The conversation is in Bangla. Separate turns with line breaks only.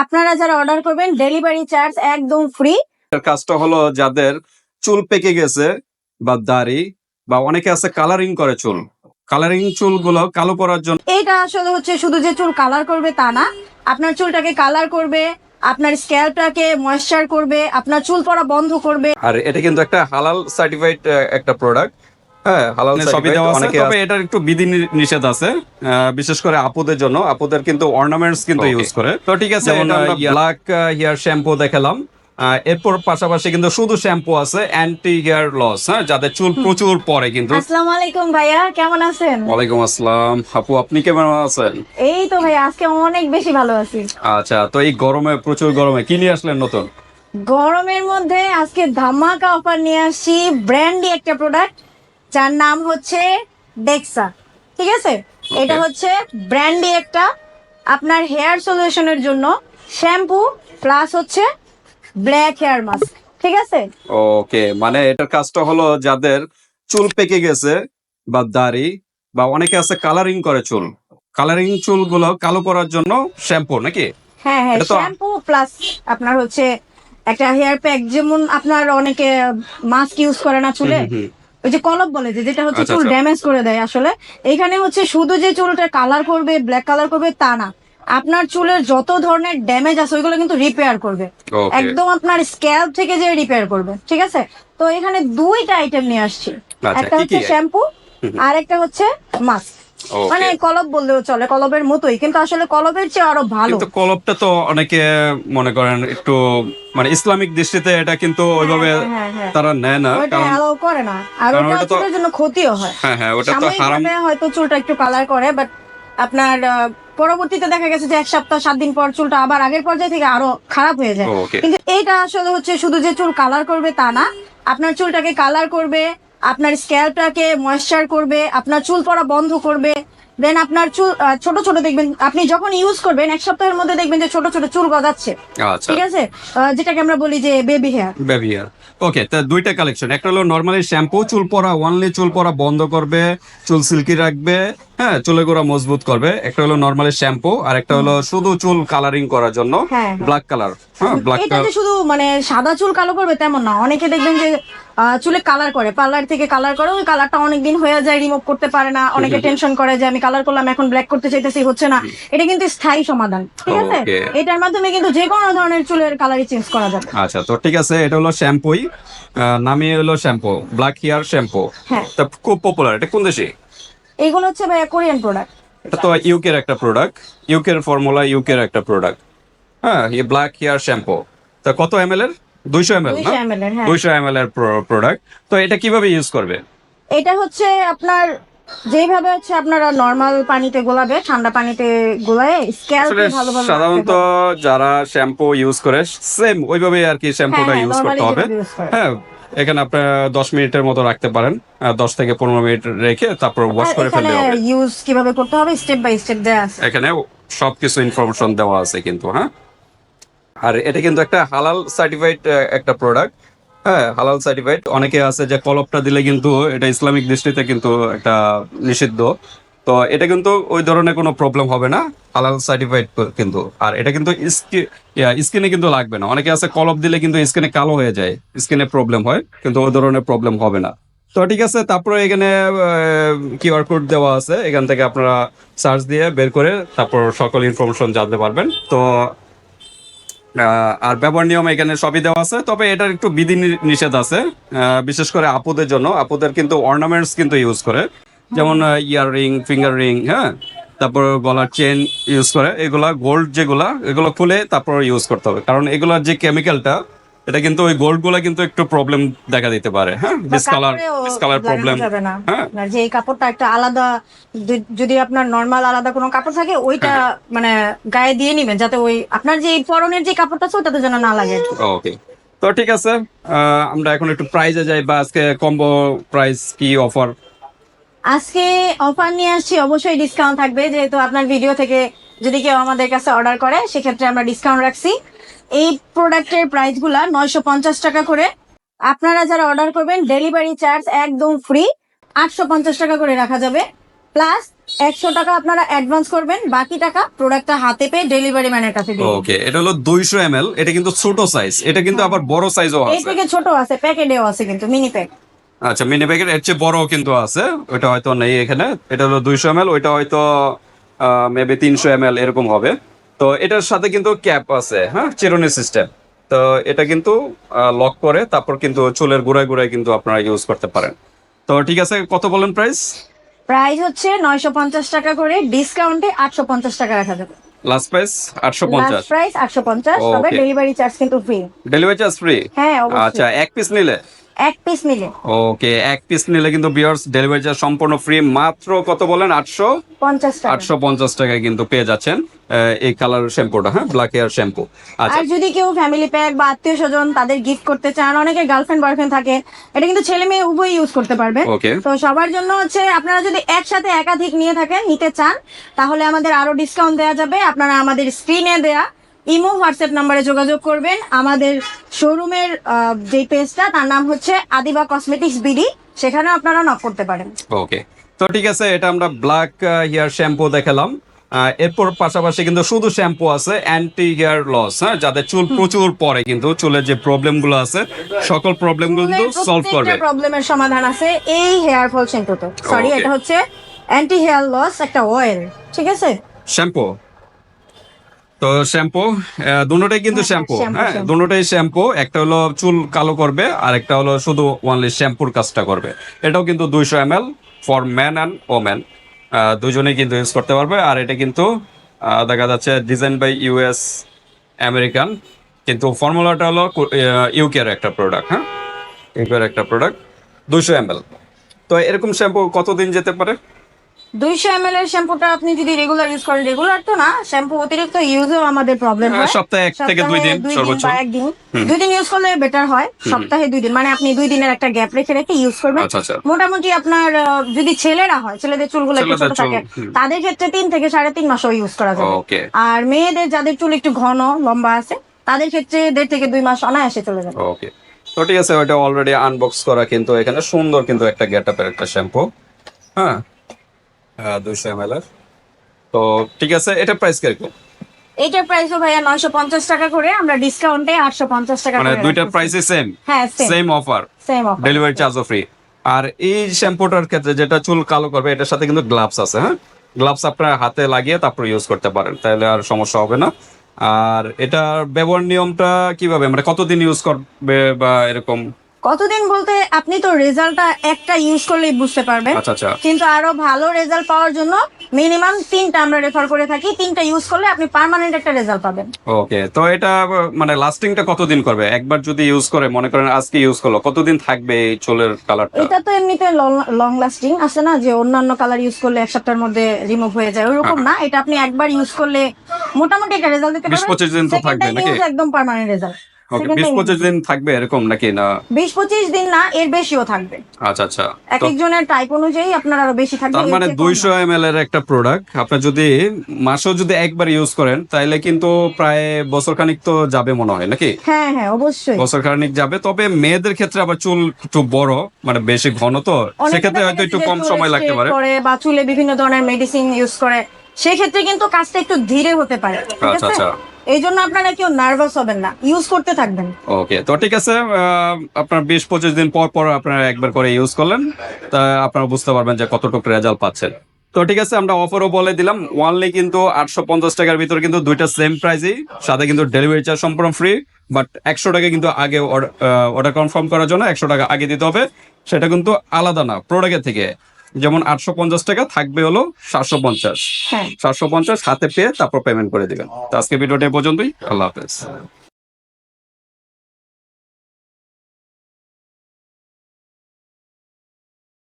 আপনারা যারা অর্ডার করবেন ডেলিভারি চার্জ একদম ফ্রি
কাজটা হলো যাদের চুল পেকে গেছে বা দাড়ি বা অনেকে আছে কালারিং করে চুল। কালারিং চুলগুলো কালো করার জন্য
এটা আসলে হচ্ছে শুধু যে চুল কালার করবে তা না। আপনার চুলটাকে কালার করবে আপনার স্ক্যাল্পটাকে ময়েশ্চার করবে আপনার চুল পড়া বন্ধ করবে।
আর এটা কিন্তু একটা হালাল সার্টিফাইড একটা প্রোডাক্ট হ্যাঁ হালাল
সবই
সবই
দেওয়া
দেওয়া
আছে,
তবে এটার একটু বিধি নিষেধ আছে। আহ, বিশেষ করে আপুদের জন্য। আপুদের কিন্তু অর্নামেন্টস কিন্তু ইউজ করে। তো ঠিক আছে ব্ল্যাক হেয়ার শ্যাম্পু দেখালাম। আহ, এরপর পাশাপাশি কিন্তু শুধু শ্যাম্পু আছে অ্যান্টি হেয়ার লস হ্যাঁ যাদের চুল প্রচুর পরে কিন্তু।
আসসালামু আলাইকুম ভাইয়া কেমন আছেন?
ওয়ালাইকুম আসসালাম। আপু আপনি কেমন আছেন?
এই তো ভাইয়া আজকে অনেক বেশি ভালো আছি।
আচ্ছা তো এই গরমে প্রচুর গরমে কি নিয়ে আসলেন নতুন?
গরমের মধ্যে আজকে ধামাকা অফার নিয়ে আসি ব্র্যান্ডি একটা প্রোডাক্ট যার নাম হচ্ছে ডেক্সা ঠিক আছে? এটা হচ্ছে ব্র্যান্ডি একটা আপনার হেয়ার সলিউশনের জন্য শ্যাম্পু প্লাস হচ্ছে ব্ল্যাক হেয়ার মাস্ক ঠিক আছে?
ওকে মানে এটার কাজটা হলো যাদের চুল পেকে গেছে বা দাড়ি বা অনেকে আছে কালারিং করে চুল। কালারিং চুলগুলো কালো করার জন্য শ্যাম্পু নাকি?
হ্যাঁ হ্যাঁ শ্যাম্পু প্লাস আপনার হচ্ছে একটা হেয়ার প্যাক যেমন আপনার অনেকে মাস্ক ইউজ করে না চুলে? ওই যে কলপ বলে যে যেটা হচ্ছে
আচ্ছা,
চুল
আচ্ছা।
ড্যামেজ করে দেয় আসলে। এখানে হচ্ছে শুধু যে চুলটা কালার করবে ব্ল্যাক কালার করবে তা না। আপনার চুলের যত ধরনের ড্যামেজ আছে ওইগুলো কিন্তু রিপেয়ার করবে। একদম আপনার স্ক্যাল্প থেকে যে রিপেয়ার করবে ঠিক আছে? তো এখানে দুইটা আইটেম নিয়ে আসছি।
আচ্ছা,
একটা হচ্ছে শ্যাম্পু আর একটা হচ্ছে মাস্ক. মানে কলপ বললেও চলে কলবের মতোই কিন্তু আসলে কলবের চেয়ে আরও ভালো।
কিন্তু কলপটা তো অনেকে মনে করেন একটু মানে ইসলামিক দৃষ্টিতে এটা কিন্তু ওইভাবে
হ্যাঁ, হ্যাঁ, হ্যাঁ।
তারা নেয় না কারণ
অ্যালাউ করে না। আর ওটা চুলের জন্য ক্ষতিও হয়।
হ্যাঁ হ্যাঁ ওটা তো হারাম।
হয়তো চুলটা একটু কালার করে বাট আপনার পরবর্তীতে দেখা গেছে যে এক সপ্তাহ সাত দিন পর চুলটা আবার আগের পর্যায়ে থেকে আরও খারাপ হয়ে যায়। কিন্তু এইটা আসলে হচ্ছে শুধু যে চুল কালার করবে তা না আপনার চুলটাকে কালার করবে আপনার স্ক্যাল্পটাকে ময়েশ্চার করবে আপনার চুল পড়া বন্ধ করবে দেন আপনার চুল ছোট ছোট দেখবেন আপনি যখন ইউজ করবেন এক সপ্তাহের মধ্যে দেখবেন যে ছোট ছোট চুল গজাচ্ছে।
আচ্ছা।
ঠিক আছে? যেটাকে আমরা বলি যে baby hair
baby hair okay তা দুইটা কালেকশন একটা হলো নর্মালি শ্যাম্পু চুল পড়া ওয়ানলি চুল পড়া বন্ধ করবে চুল সিল্কি রাখবে হ্যাঁ চুলের গোড়া মজবুত করবে। একটা হলো নর্মালি শ্যাম্পু আর একটা হলো শুধু চুল কালারিং করার জন্য
হ্যাঁ।
ব্ল্যাক কালার হ্যাঁ ব্ল্যাক
এটা যে শুধু মানে সাদা চুল কালো করবে তেমন না। অনেকে দেখবেন যে চুলে কালার করে পার্লার থেকে কালার করে ওই কালারটা অনেকদিন হয়ে যায় রিমুভ করতে পারে না অনেকে টেনশন করে যে আমি কালার করলাম এখন ব্ল্যাক করতে চাইতেছি হচ্ছে না। এটা কিন্তু স্থায়ী সমাধান ঠিক আছে? এটার মাধ্যমে কিন্তু যে কোনো ধরনের চুলের কালারই চেঞ্জ করা যাবে।
আচ্ছা তো ঠিক আছে এটা হলো শ্যাম্পুই নামই হলো শ্যাম্পু ব্ল্যাক হেয়ার শ্যাম্পু
হ্যাঁ।
তা খুব পপুলার এটা কোন দেশে?
এইগুলো হচ্ছে ভাই কোরিয়ান প্রোডাক্ট
এটা তো ইউকের একটা প্রোডাক্ট ইউকের ফর্মুলা ইউকের একটা প্রোডাক্ট হ্যাঁ ব্ল্যাক হেয়ার শ্যাম্পু তা কত এমএল এর দুইশো এম এল
দুইশো ml এর, হ্যাঁ।
প্রোডাক্ট তো এটা কীভাবে ইউজ করবে?
এটা হচ্ছে আপনার যেভাবে হচ্ছে আপনারা নর্মাল পানিতে গোলাবে ঠান্ডা পানিতে গোলায় স্ক্যাল্প ভালোভাবে
সাধারণত যারা শ্যাম্পু ইউজ করে সেম ওইভাবে আর কি শ্যাম্পুটা
হ্যাঁ,
ইউজ করতে হবে। হ্যাঁ এখানে আপনার দশ মিনিটের মতো রাখতে পারেন দশ থেকে পনেরো মিনিট রেখে তারপর ওয়াশ করে ফেললে হবে।
ইউজ কীভাবে করতে হবে স্টেপ বাই স্টেপ দেওয়া আছে।
এখানে সবকিছু ইনফরমেশন দেওয়া আছে কিন্তু হ্যাঁ? আর এটা কিন্তু একটা হালাল সার্টিফাইড একটা প্রোডাক্ট হ্যাঁ হালাল সার্টিফাইড অনেকে আছে যে কলপটা দিলে কিন্তু এটা ইসলামিক দৃষ্টিতে কিন্তু একটা নিষিদ্ধ। তো এটা কিন্তু ওই ধরনের কোনো প্রবলেম হবে না। হালাল সার্টিফাইড কিন্তু। আর এটা কিন্তু স্কিনে কিন্তু লাগবে না। অনেকে আছে কলপ দিলে কিন্তু স্কিনে কালো হয়ে যায়। স্কিনে প্রবলেম হয়, কিন্তু ওই ধরনের প্রবলেম হবে না। তো ঠিক আছে, তারপরে এখানে কিউআর কোড দেওয়া আছে। এখান থেকে আপনারা সার্চ দিয়ে বের করে তারপর সকল ইনফরমেশন জানতে পারবেন। তো আর ব্যবহার নিয়ম এখানে সবই দেওয়া আছে। তবে এটার একটু বিধি নিষেধ আছে। বিশেষ করে আপুদের জন্য। আপুদের কিন্তু অর্নামেন্টস কিন্তু ইউজ করে। যেমন ইয়ার রিং ফিঙ্গার রিং হ্যাঁ? তারপর গলার চেন ইউজ করে। এগুলা গোল্ড যেগুলা এগুলো খুলে তারপর ইউজ করতে হবে। কারণ এগুলার যে কেমিক্যালটা এটা কিন্তু ওই গোল্ডগুলা কিন্তু একটু প্রবলেম দেখা দিতে পারে হ্যাঁ? ডিসকালার ডিসকালার প্রবলেম হ্যাঁ?
যে এই কাপড়টা একটা আলাদা যদি- আপনার নর্মাল আলাদা কোনো কাপড় থাকে ওইটা
হ্যাঁ।
মানে গায়ে দিয়ে নিবেন যাতে ওই আপনার যে এই পরনের যে কাপড়টা আছে ওটাতে যেন না লাগে।
ওকে তো ঠিক আছে আমরা এখন একটু প্রাইজে যাই বা আজকে কম্বো প্রাইস কি অফার
আজকে অফার নিয়ে আসছি অবশ্যই ডিসকাউন্ট থাকবে যেহেতু আপনার ভিডিও থেকে যদি কেউ আমাদের কাছে অর্ডার করে সেক্ষেত্রে আমরা ডিসকাউন্ট রাখছি। এই প্রোডাক্টের প্রাইসগুলা নয়শো পঞ্চাশ টাকা করে। আপনারা যারা অর্ডার করবেন ডেলিভারি চার্জ একদম ফ্রি আটশো পঞ্চাশ টাকা করে রাখা যাবে। প্লাস একশো টাকা আপনারা অ্যাডভান্স করবেন বাকি টাকা প্রোডাক্টটা হাতে পেয়ে ডেলিভারি ম্যানের কাছে দিবেন।
ওকে এটা হলো দুইশো এম এটা কিন্তু ছোট সাইজ এটা কিন্তু আবার বড় সাইজও আছে।
থেকে ছোট আছে প্যাকেটেও আছে কিন্তু মিনি প্যাক
আচ্ছা মিনি প্যাকেট এর চেয়ে বড়ও কিন্তু আছে ওইটা হয়তো নেই এখানে। এটা হলো দুইশো এম ওইটা হয়তো মেবি তিনশো এম এরকম হবে। তো এটার সাথে কিন্তু ক্যাপ আছে হ্যাঁ? চিরুনি সিস্টেম তো এটা কিন্তু লক করে তারপর কিন্তু চুলের গোড়ায় গোড়ায় কিন্তু আপনারা ইউজ করতে পারেন। তো ঠিক আছে কত বলেন প্রাইস
প্রাইস হচ্ছে নয়শো পঞ্চাশ টাকা করে ডিসকাউন্টে আটশো পঞ্চাশ টাকা রাখা যাবে।
লাস্ট প্রাইস আটশো পঞ্চাশ?
লাস্ট প্রাইস আটশো পঞ্চাশ তবে ডেলিভারি চার্জ কিন্তু ফ্রি
ডেলিভারি চার্জ ফ্রি
হ্যাঁ
আচ্ছা এক পিস নিলে?
এক পিস নিলে।
ওকে এক পিস নিলে কিন্তু বিয়ার্স ডেলিভারি চার্জ সম্পূর্ণ ফ্রি মাত্র কত বলেন? আটশো?
পঞ্চাশ
আটশো পঞ্চাশ টাকায় কিন্তু পেয়ে যাচ্ছেন এই কালার শ্যাম্পুটা হ্যাঁ ব্ল্যাক হেয়ার শ্যাম্পু
আর যদি কেউ ফ্যামিলি প্যাক বা আত্মীয় স্বজন তাদের গিফট করতে চান অনেকে গার্লফ্রেন্ড বয়ফ্রেন্ড থাকে এটা কিন্তু ছেলে মেয়ে উভয় ইউজ করতে পারবে।
ওকে
তো সবার জন্য হচ্ছে আপনারা যদি একসাথে একাধিক নিয়ে থাকেন নিতে চান তাহলে আমাদের আরও ডিসকাউন্ট দেওয়া যাবে আপনারা আমাদের স্ক্রিনে দেয়া ইমো হোয়াটসঅ্যাপ নাম্বারে যোগাযোগ করবেন। আমাদের শোরুমের যে পেজটা তার নাম হচ্ছে আদিবা কসমেটিক্স বিডি। সেখানেও আপনারা নক করতে পারেন।
ওকে। তো ঠিক আছে এটা আমরা ব্ল্যাক হেয়ার শ্যাম্পু দেখালাম। এরপর পাশাপাশি কিন্তু শুধু শ্যাম্পু আছে অ্যান্টি হেয়ার লস হ্যাঁ যাদের চুল প্রচুর পরে কিন্তু চুলের যে প্রবলেমগুলো আছে সকল প্রবলেমগুলো কিন্তু সলভ করবে।
প্রবলেমের সমাধান আছে এই হেয়ার ফল শ্যাম্পুতে সরি এটা হচ্ছে অ্যান্টি হেয়ার লস একটা অয়েল ঠিক আছে?
শ্যাম্পু তো শ্যাম্পু দুটোটাই কিন্তু
হ্যাঁ,
শ্যাম্পু হ্যাঁ
shampoo।
দুটোটাই শ্যাম্পু একটা হলো চুল কালো করবে আর একটা হলো শুধু ওনলি শ্যাম্পুর কাজটা করবে। এটাও কিন্তু দুইশো M L for man and woman দুজনেই কিন্তু ইউজ করতে পারবে আর এটা কিন্তু দেখা যাচ্ছে ডিজাইন বাই ইউএস আমেরিকান কিন্তু ফর্মুলাটা হলো ইউকের একটা প্রোডাক্ট হ্যাঁ? ইউকের একটা প্রোডাক্ট দুইশো এম এল তো এরকম শ্যাম্পু কতদিন যেতে পারে?
দুইশো এম এর শ্যাম্পুটা আপনি যদি রেগুলার ইউজ করেন রেগুলার তো না শ্যাম্পু অতিরিক্ত ইউজেও আমাদের প্রবলেম
হ্যাঁ,
হয়।
সপ্তাহে এক থেকে দুই দিন
দুই
সর্বোচ্চ।
একদিন। দুই দিন ইউজ করলে বেটার হয় সপ্তাহে দুই দিন। মানে আপনি দুই দিনের একটা গ্যাপ রেখে রেখে ইউজ করবেন।
আচ্ছা আচ্ছা।
মোটামুটি আপনার যদি ছেলেরা হয় ছেলেদের চুলগুলো একটু ছোট থাকে তাদের ক্ষেত্রে তিন থেকে সাড়ে তিন মাসও ইউজ করা যাবে। আর মেয়েদের যাদের চুল একটু ঘন লম্বা আছে তাদের ক্ষেত্রে দেড় থেকে দুই মাস অনায়াসে চলে যাবে।
ওকে তো ঠিক আছে ওটা অলরেডি আনবক্স করা কিন্তু এখানে সুন্দর কিন্তু একটা গেট আপের একটা শ্যাম্পু হ্যাঁ? দুইশো এম এর। তো ঠিক আছে এটা প্রাইস কীরকম?
এইটার প্রাইসও ভাইয়া নয়শো পঞ্চাশ টাকা করে আমরা ডিসকাউন্টে আটশো পঞ্চাশ টাকা
মানে
করে
দুইটার সেম
হ্যাঁ same
offer
same offer
delivery চার্জও ফ্রি আর এই শ্যাম্পুটার ক্ষেত্রে যেটা চুল কালো করবে এটার সাথে কিন্তু গ্লাভস আছে হ্যাঁ? গ্লাভস আপনার হাতে লাগিয়ে তারপর ইউজ করতে পারেন তাহলে আর সমস্যা হবে না। আর এটার ব্যবহার নিয়মটা কীভাবে? মানে কতদিন ইউজ করবে বা এরকম?
কতদিন বলতে আপনি তো রেজাল্টটা একটা ইউজ করলেই বুঝতে পারবেন।
আচ্ছা আচ্ছা।
কিন্তু আরও ভালো রেজাল্ট পাওয়ার জন্য মিনিমাম তিনটা আমরা রেফার করে থাকি। তিনটা ইউজ করলে আপনি পার্মানেন্ট একটা রেজাল্ট পাবেন।
ওকে তো এটা মানে লাস্টিংটা কতদিন করবে? একবার যদি ইউজ করে মনে করেন আজকে ইউজ করল কতদিন থাকবে এই চুলের কালারটা
এটা তো এমনিতে লং লাস্টিং আছে না যে অন্যান্য কালার ইউজ করলে এক সপ্তাহের মধ্যে রিমুভ হয়ে যায়। ওরকম না এটা আপনি একবার ইউজ করলে মোটামুটি একটা রেজাল্ট দিতে
20 25 দিন তো থাকবে নাকি?
একদম পার্মানেন্ট রেজাল্ট
বিশ পঁচিশ দিন থাকবে এরকম নাকি না?
বিশ পঁচিশ দিন না এর বেশিও থাকবে।
আচ্ছা আচ্ছা।
এক একজনের টাইপ অনুযায়ী আপনার আরও বেশি থাকবে
তার মানে দুইশো। এম এর একটা প্রোডাক্ট আপনার যদি মাসেও যদি একবার ইউজ করেন তাহলে কিন্তু প্রায় বছর খানিক তো যাবে মনে হয় নাকি?
হ্যাঁ হ্যাঁ অবশ্যই।
বছর খানিক যাবে তবে মেয়েদের ক্ষেত্রে আবার চুল একটু বড় মানে বেশি ঘন তো সেক্ষেত্রে হয়তো একটু কম সময় লাগতে পারে।
বা চুলে বিভিন্ন ধরনের মেডিসিন ইউজ করে সেক্ষেত্রে কিন্তু কাজটা একটু ধীরে হতে পারে
আচ্ছা, আচ্ছা।
এই জন্য আপনারা কেউ নার্ভাস হবেন না। ইউজ করতে থাকবেন।
ওকে তো ঠিক আছে আপনার বিশ পঁচিশ দিন পর পর আপনারা একবার করে ইউজ করলেন, তা আপনারা বুঝতে পারবেন যে কতটুকু রেজাল্ট পাচ্ছেন। তো ঠিক আছে, আমরা অফারও বলে দিলাম ওয়ানলি কিন্তু আটশো পঞ্চাশ টাকার ভিতরে কিন্তু দুইটা সেম প্রাইসই সাথে কিন্তু ডেলিভারি চার্জ সম্পূর্ণ ফ্রি বাট একশো টাকা কিন্তু আগে অর্ডার কনফার্ম করার জন্য একশো টাকা আগে দিতে হবে, সেটা কিন্তু আলাদা না প্রোডাক্টের থেকে। যেমন আটশো পঞ্চাশ টাকা থাকবে হলো সাতশো পঞ্চাশ।
হ্যাঁ।
সাতশো পঞ্চাশ হাতে পেয়ে তারপর পেমেন্ট করে দিবেন। তো আজকে ভিডিওটা পর্যন্তই। আল্লাহ হাফেজ।